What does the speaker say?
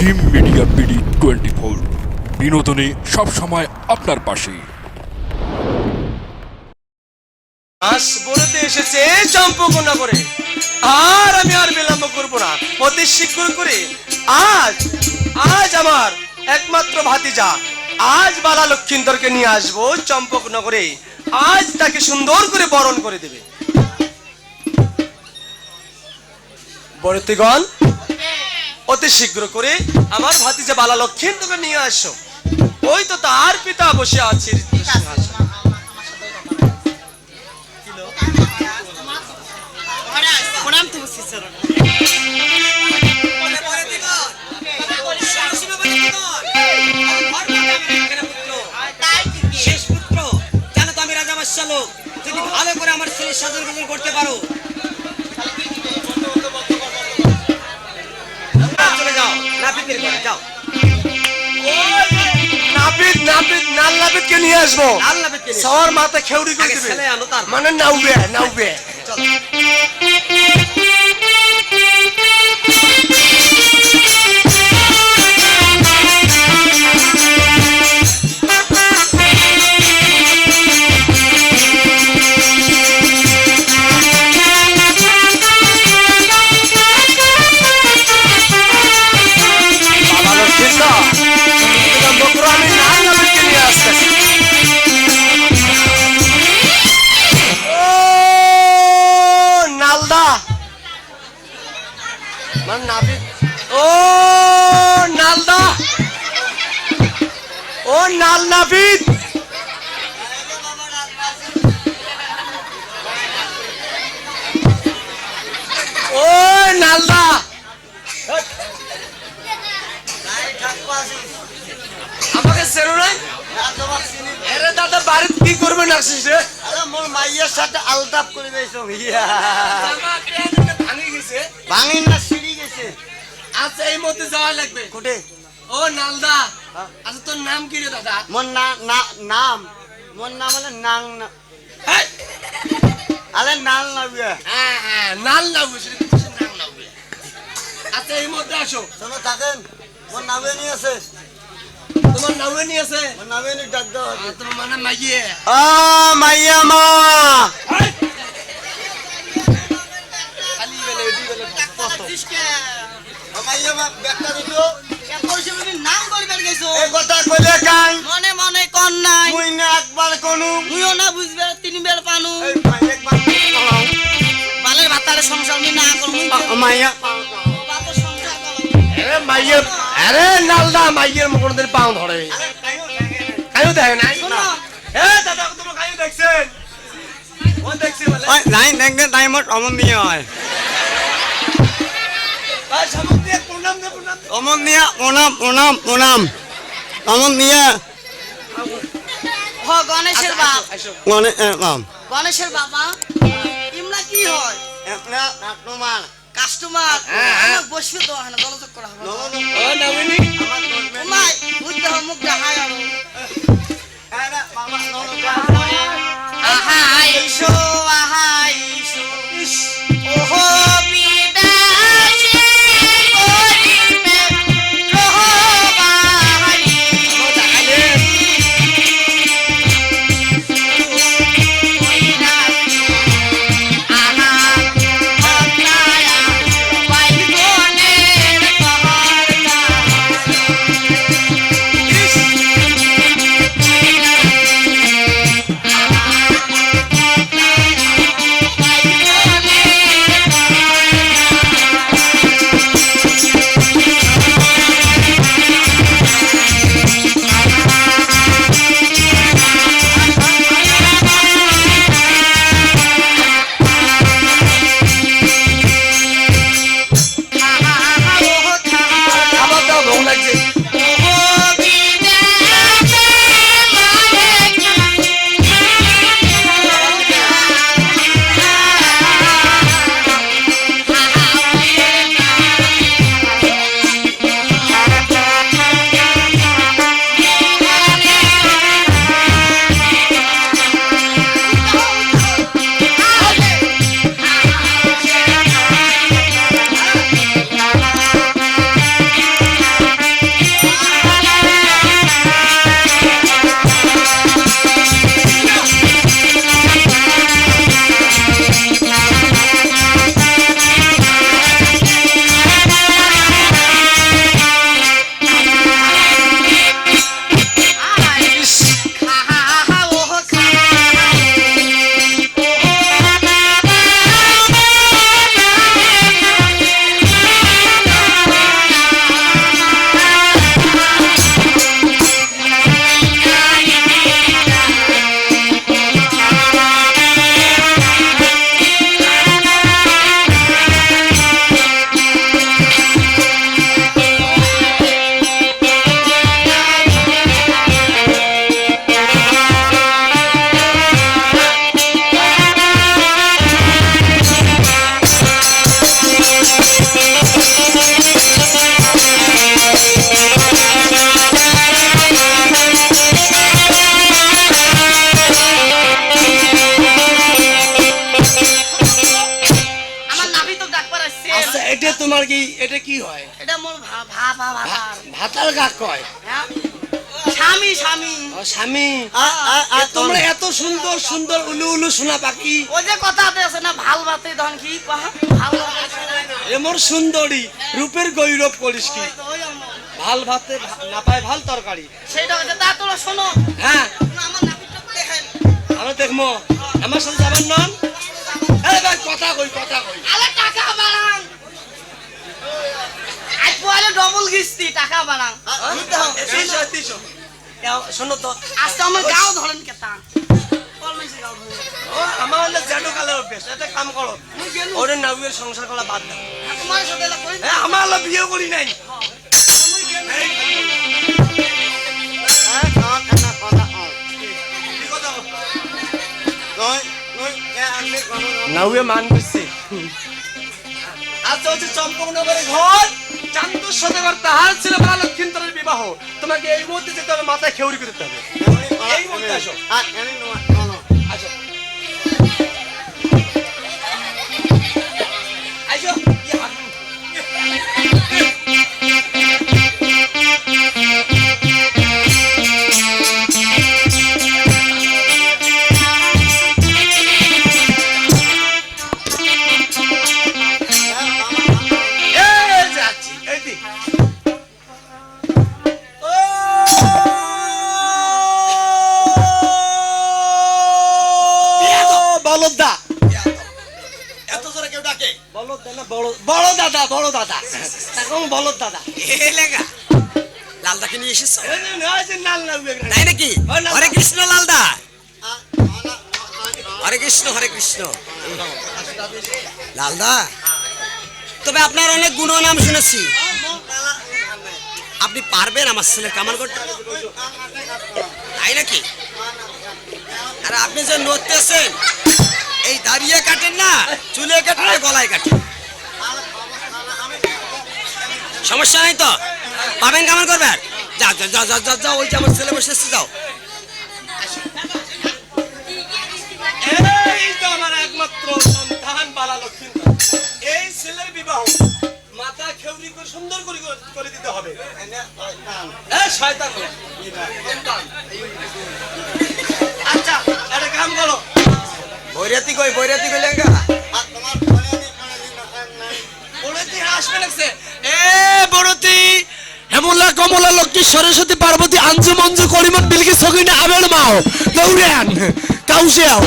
Jim media BD twenty four বিনোদনে সবসময় আপনার পাশে। আজ বলতে এসেছে করে আর আমি আর বিলম্ব করব না। অতি শীঘ্র করে আজ আজ আমার একমাত্র ভাতিজা, আজ বালা লক্ষিন্দরকে নিয়ে আসব চম্পকনগরে আজ তাকে সুন্দর করে বরণ করে দেবে। বরতিগণ অতি শীঘ্র করে আমার ভাতিজা বালা লক্ষিন্দরকে নিয়ে আসো। ওই তো তার পিতা বসে আছে শেষ পুত্র, জানো তো আমি রাজা বাদশাহ লোক। যদি ভালো করে আমার ছেলের সাধন গোজন করতে পারো নাপিতকে নিয়ে আসব। সবার মাথা খেউড়ি করে দিবে। মানে নাউবে নাউবে। মানে নাপিত ও নালদা। ও নাল নাপিত ও নালদা। আমাকে চেনো নাই? আরে দাদা বাড়িতে কি করবে নাকছিস রে মোর মাইয়ের সাথে আলতাপ করে ট্রেনটা ভাঙে গেছে? ভাঙি না সিঁড়ি গেছে। আচ্ছা এই মধ্যে যাওয়া লাগবে? কোটে। ও নালদা। আচ্ছা তোর নাম কি রে দাদা? মোর না না- নাম। মোর নাম হলে নাং না। হেই! নাল নাবিয়া। হ্যাঁ হ্যাঁ নাল নাবু সেটা তো কিসের নাম আচ্ছা এই মধ্যে আসো। শোনো থাকেন। মোর নামে নিয়ে আছে। তোমার নামে নিয়ে আছে? মোর নামে নিয়ে ডাক দাও তোমার মানে মাইয়ে। আ মাইয়া মা! কাই? মনে মনে কন নাই। একবার কোনু। মুইও না বুঝবে তিন বেল পানু। বালের ভাতারে সংসার না করব। মাইয়া বাতের আরে নালদা মাইয়ের মকন দের পাও ধরে। কায়ো দেখে নাই। এ দাদা তুমি কায়ো দেখছেন? কোন দেখছি বলে। নাই দেখতে তাই মোর অমন দিয়ে হয়। অমন দিয়া প্রণাম প্রণাম প্রণাম অমন দিয়া। গণেশের বাপ। আসো মানে এলাম গণেশের বাবা। ইমলা কি হয়? কাস্টমার। হ্যাঁ, হ্যাঁ। বসবে তো হ্যাঁ দলযোগ করা হবে। ও নামিনি ওমাই বুঝতে হবে মুখ দেখায় আরও। আহা আইসো কয়? স্বামী স্বামী। ও স্বামী। তোমরা এত সুন্দর সুন্দর উলু উলু শোনা পাখি। ও যে কথাতে আছে না ভালো বাতে ধন কি? ভালো সুন্দরী রূপের গৌরব করিস কি? ভালো ভাতে না পায় ভালো তরকারি। সেইটা হচ্ছে তা তোরা শোনো। হ্যাঁ। আমার নাপিতটা দেখাই আমি দেখব আমার সাথে যাবার নন? কথা কই কথা কই আরে টাকা বাড়ান আজ পরে ডবল কিস্তি টাকা বাড়ান তিনশো। শোনো তো। আজকে আমার গাও ধরেন কেতা। আমার এটা কাম করো। ওরে সংসার করা বাদ দাও। আমার বিয়ে করি নাই। কোনো নাউয়ে মান করছে আচ্ছা হচ্ছে চম্পকনগরের ঘর। চান্দুর সদাগর তাহার ছিল বলা লক্ষিন্দরের বিবাহ। তোমাকে এই মুহূর্তে যেতে হবে মাথায় খেউরি করতে হবে। এই মুহূর্তে আসো. আসো দাদা বড় দাদা। এখন বলদ দাদা। এ লেগা। লালদাকে নিয়ে এসেছ? তাই নাকি? হরে কৃষ্ণ লালদা। হরে কৃষ্ণ হরে কৃষ্ণ। লালদা তবে আপনার অনেক গুণ নাম শুনেছি। আপনি পারবেন আমার ছেলের কামাল করতে। তাই নাকি? আর আপনি যে নড়তেছেন এই দাঁড়িয়ে কাটেন না চুলে কাটেন গলায় কাটেন সমস্যা নাই তো? পাবেন কামাল করবেন যাও যাও যাও যাও যাও যাও ওই যে আমার ছেলে বসে যাও। এই তো আমার একমাত্র সন্তান বালা লক্ষ্মীন্দর এই ছেলের বিবাহ মাথা খেউরি করে সুন্দর করে করে দিতে হবে। শয়তান। আচ্ছা একটা কাম করো। বৈরাতি কই বৈরাতি কই লেঙ্গা? তোমার আসবে লাগছে এ কমলা লক্ষ্মী সরস্বতী পার্বতী আঞ্জু মঞ্জু করিমন বিলকি সকিনা আবেল মাও। দৌড়ান। কাউসিয়াও